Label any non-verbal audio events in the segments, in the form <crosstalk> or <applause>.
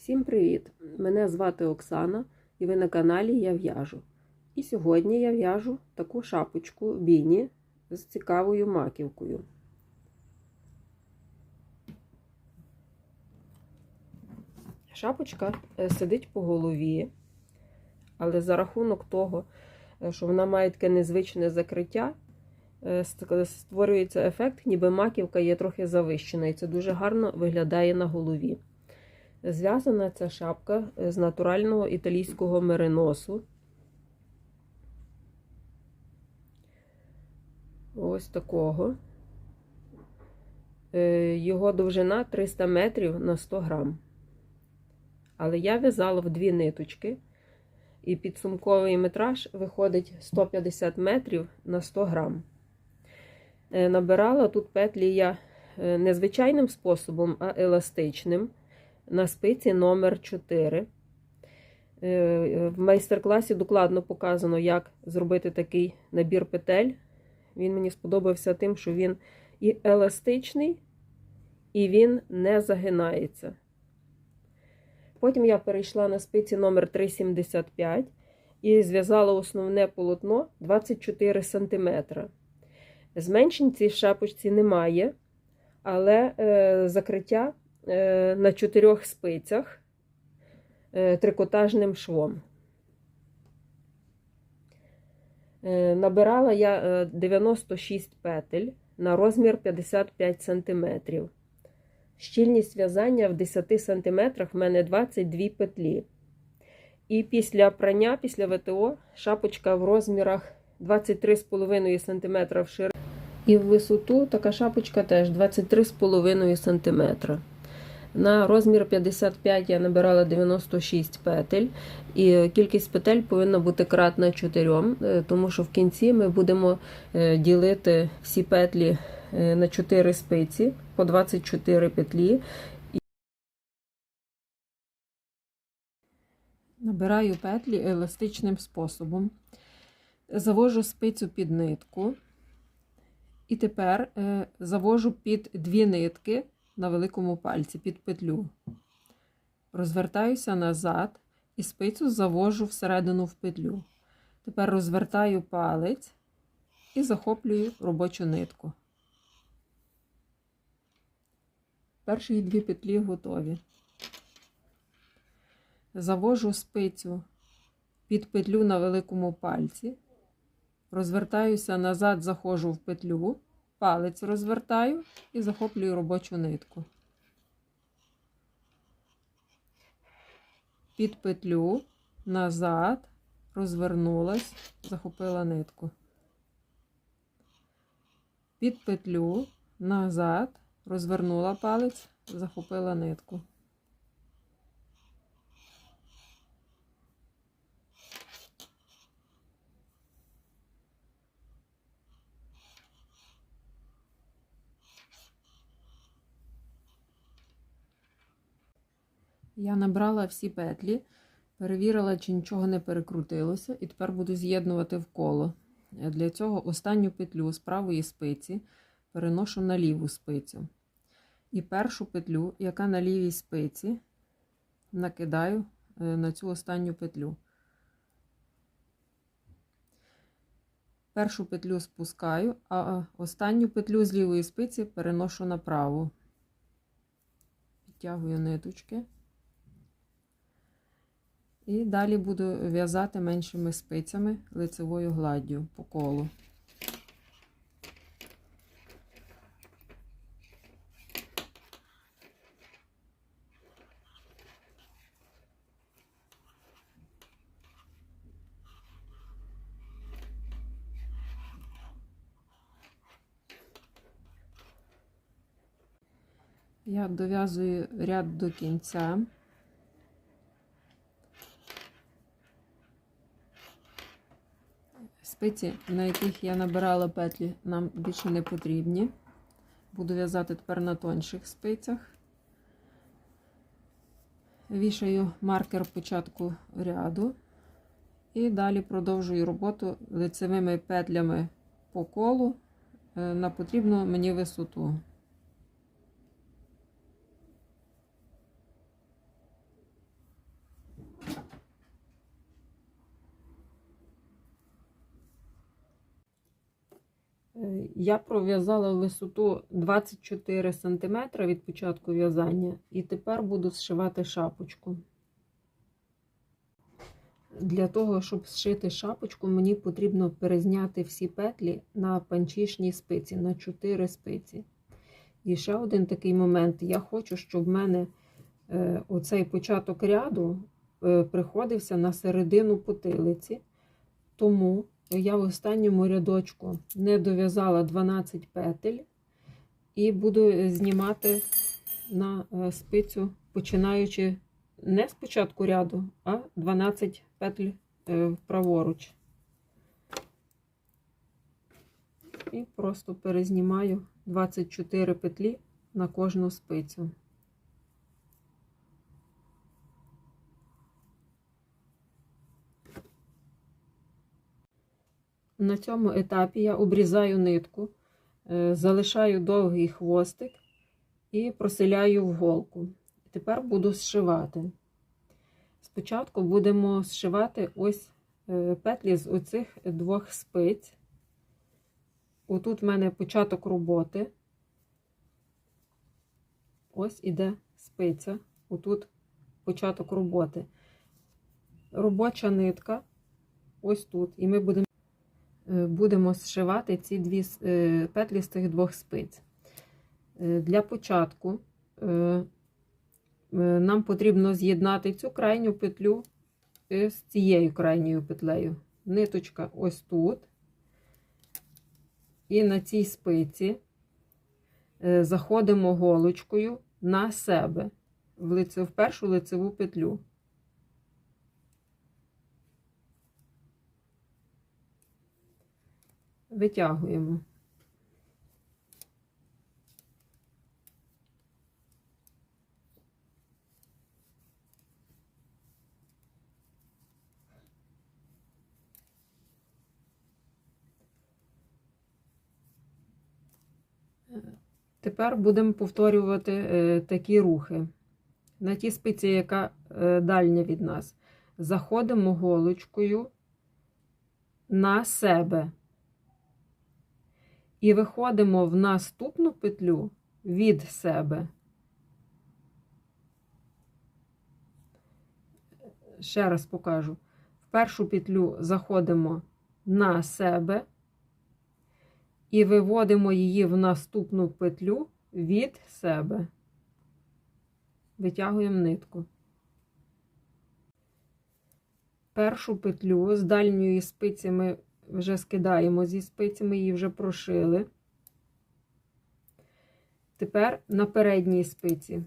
Всім привіт! Мене звати Оксана і ви на каналі Я в'яжу. І сьогодні я в'яжу таку шапочку біні з цікавою маківкою. Шапочка е, сидить по голові, але за рахунок того, е, що вона має таке незвичне закриття, е, створюється ефект, ніби маківка є трохи завищена, і це дуже гарно виглядає на голові. Зв'язана ця шапка з натурального італійського мериносу. Ось такого. Е, Його довжина 300 метрів на 100 грам. Але я в'язала в дві ниточки, і підсумковий метраж виходить 150 метрів на 100 грам. Е, Набирала тут петлі я не звичайним способом, а еластичним на спиці номер 4 В майстер-класі докладно показано, як зробити такий набір петель. Він мені сподобався тим, що він і еластичний, і він не загинається. Потім я перейшла на спиці номер 375 і зв'язала основне полотно 24 см. Зменшень цій шапочці немає, але е, закриття на чотирьох спицях трикотажним швом. Набирала я 96 петель на розмір 55 см. Щільність в'язання в 10 см в мене 22 петлі. І після прання, після ВТО, шапочка в розмірах 23,5 см в ширину. І в висоту така шапочка теж 23,5 см. На розмір 55 я набирала 96 петель, і кількість петель повинна бути кратна 4, тому що в кінці ми будемо ділити всі петлі на 4 спиці по 24 петлі. Набираю петлі еластичним способом, завожу спицю під нитку, і тепер завожу під дві нитки на великому пальці під петлю. Розвертаюся назад і спицю завожу всередину в петлю. Тепер розвертаю палець і захоплюю робочу нитку. Перші дві петлі готові. Завожу спицю під петлю на великому пальці, розвертаюся назад, заходжу в петлю палець розвертаю і захоплюю робочу нитку. Під петлю, назад, розвернулась, захопила нитку. Під петлю, назад, розвернула палець, захопила нитку. Я набрала всі петлі, перевірила, чи нічого не перекрутилося, і тепер буду з'єднувати в коло. Для цього останню петлю з правої спиці переношу на ліву спицю. І першу петлю, яка на лівій спиці, накидаю е, на цю останню петлю. Першу петлю спускаю, а останню петлю з лівої спиці переношу на праву. Підтягую ниточки. І далі буду в'язати меншими спицями лицевою гладдю по колу. Я дов'язую ряд до кінця. Спиці, на яких я набирала петлі, нам більше не потрібні. Буду в'язати тепер на тонших спицях. Вішаю маркер початку ряду. І далі продовжую роботу лицевими петлями по колу е, на потрібну мені висоту. Я пров'язала висоту 24 см від початку в'язання і тепер буду зшивати шапочку. Для того, щоб зшити шапочку, мені потрібно перезняти всі петлі на панчішній спиці, на 4 спиці. І ще один такий момент. Я хочу, щоб в мене е, оцей початок ряду е, приходився на середину потилиці. Тому я в останньому рядочку не дов'язала 12 петель і буду знімати на е, спицю, починаючи не з початку ряду, а 12 петель е, праворуч. І просто перезнімаю 24 петлі на кожну спицю. На цьому етапі я обрізаю нитку, е, залишаю довгий хвостик і проселяю в голку. Тепер буду зшивати. Спочатку будемо зшивати ось е, петлі з оцих двох спиць. Отут в мене початок роботи. Ось іде спиця. Отут початок роботи. Робоча нитка. Ось тут. І ми будемо будемо зшивати ці дві е, петлі з цих двох спиць. Е, Для початку е, нам потрібно з'єднати цю крайню петлю з цією крайньою петлею. Ниточка ось тут. І на цій спиці заходимо голочкою на себе в першу лицеву петлю. Витягуємо. Тепер будемо повторювати е, такі рухи. На тій спиці, яка е, дальня від нас, заходимо голочкою на себе. І виходимо в наступну петлю від себе. Ще раз покажу. В першу петлю заходимо на себе і виводимо її в наступну петлю від себе. Витягуємо нитку. Першу петлю з дальньої спиці ми вже скидаємо зі спиці, ми її вже прошили. Тепер на передній спиці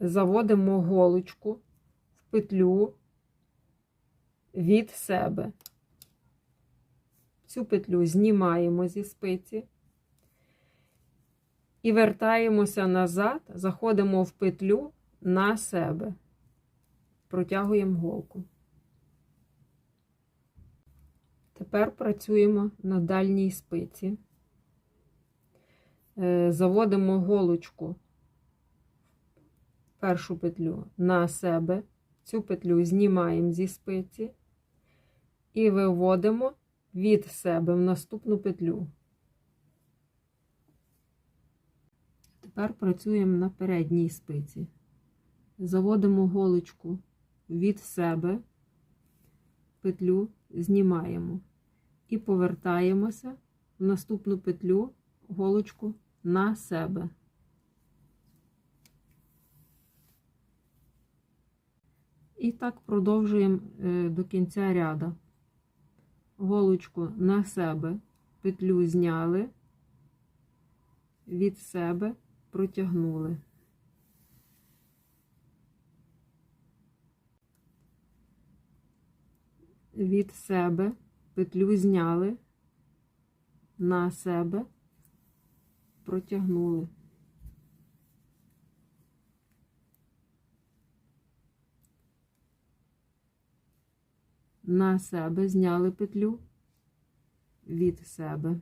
заводимо голочку в петлю від себе. Цю петлю знімаємо зі спиці і вертаємося назад, заходимо в петлю на себе, протягуємо голку. Тепер працюємо на дальній спиці, е, заводимо голочку першу петлю на себе, цю петлю знімаємо зі спиці і виводимо від себе в наступну петлю. Тепер працюємо на передній спиці. Заводимо голочку від себе, петлю знімаємо і повертаємося в наступну петлю голочку на себе. І так продовжуємо е, до кінця ряда. Голочку на себе, петлю зняли, від себе протягнули. від себе, петлю зняли, на себе, протягнули. На себе зняли петлю від себе.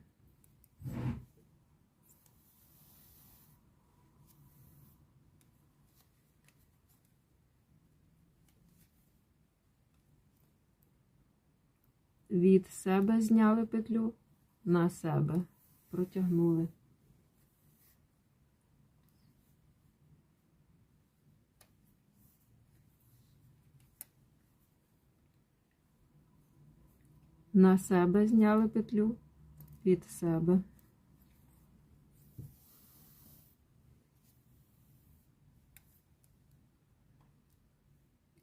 Від себе зняли петлю на себе, протягнули. На себе зняли петлю від себе.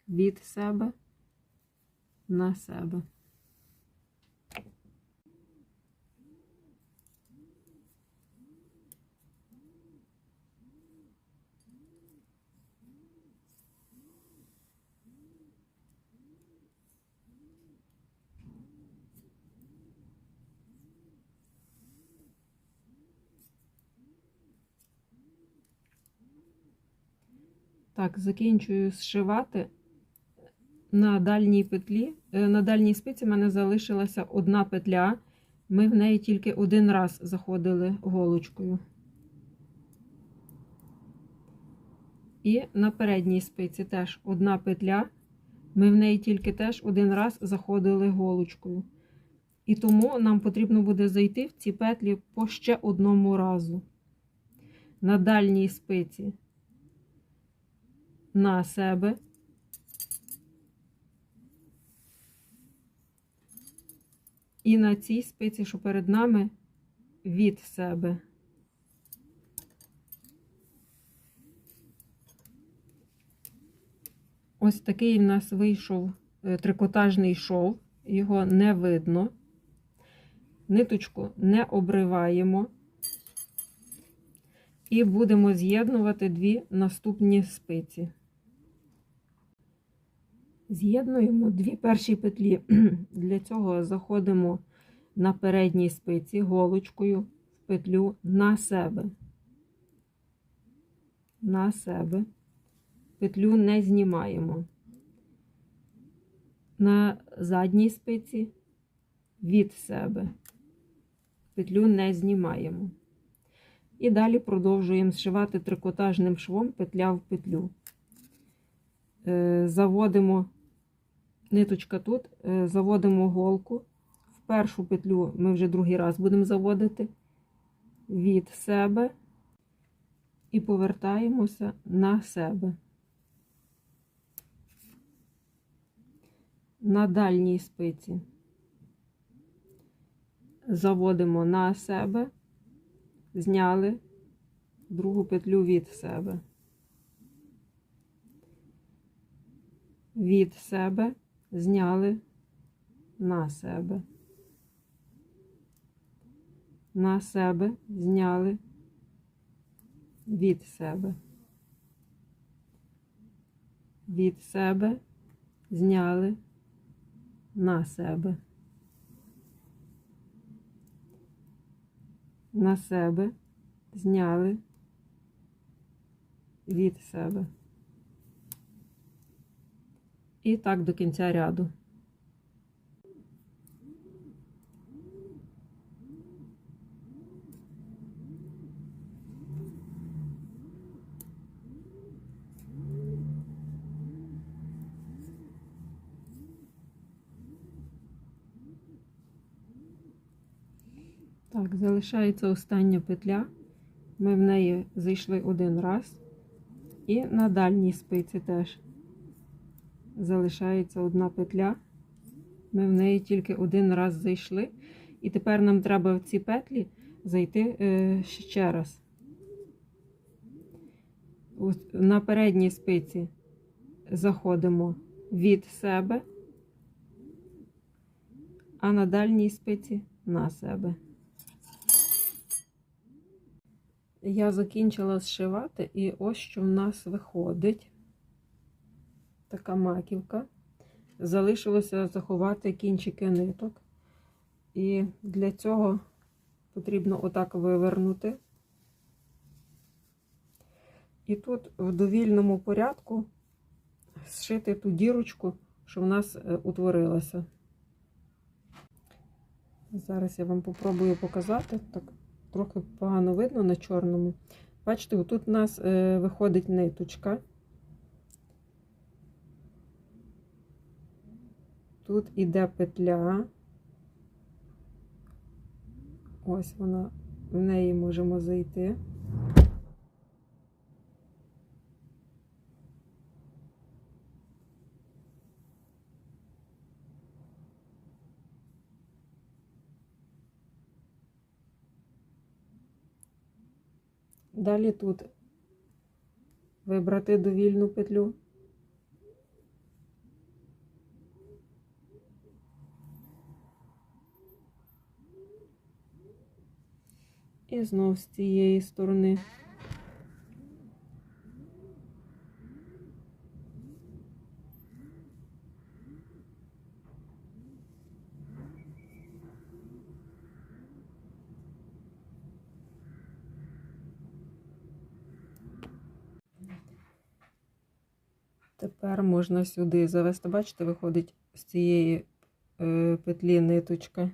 Від себе на себе. Так, закінчую зшивати. На дальній петлі, е, на дальній спиці в мене залишилася одна петля. Ми в неї тільки один раз заходили голочкою. І на передній спиці теж одна петля. Ми в неї тільки теж один раз заходили голочкою. І тому нам потрібно буде зайти в ці петлі по ще одному разу. На дальній спиці на себе. І на цій спиці, що перед нами, від себе. Ось такий в нас вийшов е, трикотажний шов, його не видно. Ниточку не обриваємо. І будемо з'єднувати дві наступні спиці. З'єднуємо дві перші петлі. <clears throat> Для цього заходимо на передній спиці голочкою в петлю на себе. На себе. Петлю не знімаємо. На задній спиці від себе. Петлю не знімаємо. І далі продовжуємо зшивати трикотажним швом петля в петлю. Е, заводимо ниточка тут, е, заводимо голку. В першу петлю ми вже другий раз будемо заводити від себе і повертаємося на себе. На дальній спиці заводимо на себе зняли другу петлю від себе. Від себе зняли на себе. На себе зняли від себе. Від себе зняли на себе. на себе, зняли від себе. І так до кінця ряду. Так, залишається остання петля. Ми в неї зайшли один раз. І на дальній спиці теж залишається одна петля. Ми в неї тільки один раз зайшли. І тепер нам треба в ці петлі зайти е, ще раз. На передній спиці заходимо від себе, а на дальній спиці на себе. Я закінчила зшивати, і ось що в нас виходить така маківка. Залишилося заховати кінчики ниток. І для цього потрібно отак вивернути. І тут в довільному порядку зшити ту дірочку, що в нас е, утворилася. Зараз я вам попробую показати. Так трохи погано видно на чорному. Бачите, тут у нас е, виходить ниточка. Тут іде петля, Ось вона, в неї можемо зайти. Далі тут вибрати довільну петлю. І знов з цієї сторони. Тепер можна сюди завести, бачите, виходить з цієї е, петлі ниточка.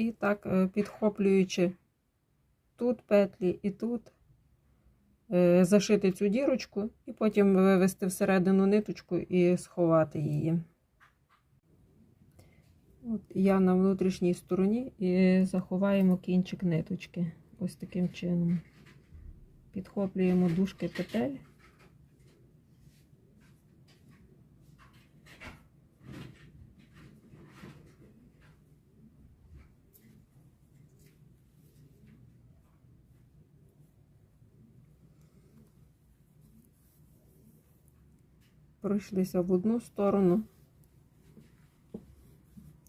І так, е, підхоплюючи тут петлі і тут, е, зашити цю дірочку і потім вивести всередину ниточку і сховати її. От я на внутрішній стороні і заховаємо кінчик ниточки. Ось таким чином. Підхоплюємо дужки петель. Пройшлися в одну сторону,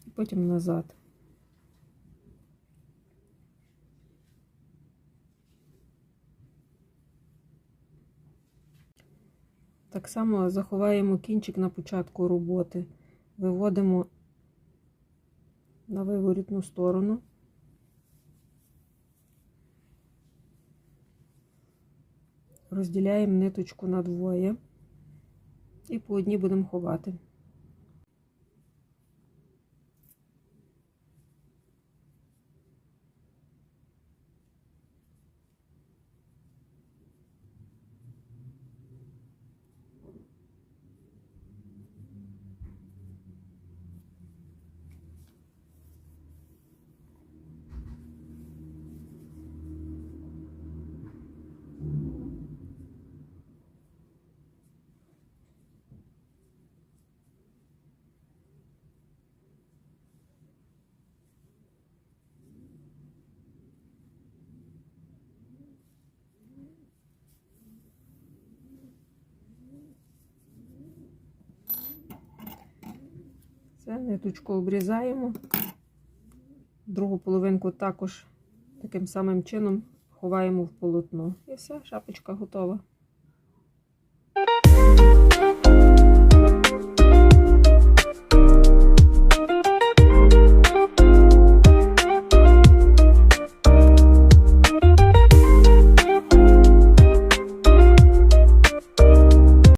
і потім назад. Так само заховаємо кінчик на початку роботи, виводимо на виворітну сторону. Розділяємо ниточку на двоє і по одній будемо ховати. Це ниточку обрізаємо. Другу половинку також таким самим чином ховаємо в полотно. І все, шапочка готова.